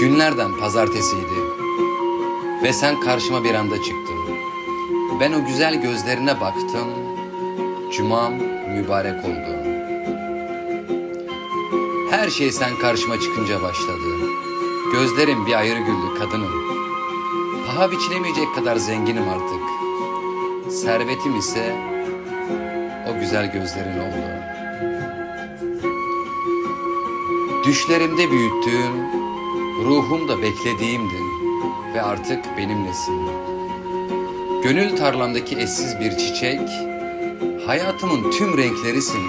Günlerden pazartesiydi. Ve sen karşıma bir anda çıktın. Ben o güzel gözlerine baktım. Cumam mübarek oldu. Her şey sen karşıma çıkınca başladı. Gözlerim bir ayrı güldü kadınım. Paha biçilemeyecek kadar zenginim artık. Servetim ise o güzel gözlerin oldu. Düşlerimde büyüttüğüm, ruhumda beklediğimdin ve artık benimlesin. Gönül tarlamdaki eşsiz bir çiçek, hayatımın tüm renklerisin.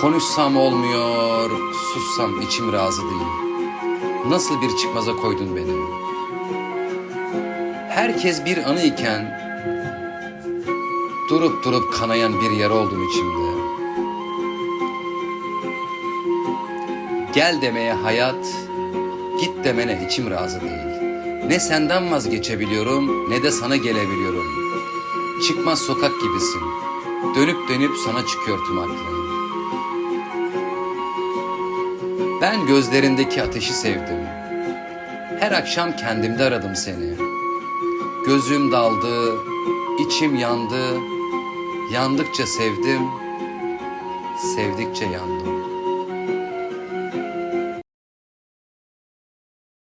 Konuşsam olmuyor, sussam içim razı değil. Nasıl bir çıkmaza koydun beni? Herkes bir anı iken durup durup kanayan bir yer oldum içimde. Gel demeye hayat, git demene içim razı değil. Ne senden vazgeçebiliyorum ne de sana gelebiliyorum. Çıkmaz sokak gibisin. Dönüp dönüp sana çıkıyor tüm. Ben gözlerindeki ateşi sevdim. Her akşam kendimde aradım seni. Gözüm daldı, içim yandı. Yandıkça sevdim, sevdikçe yandım.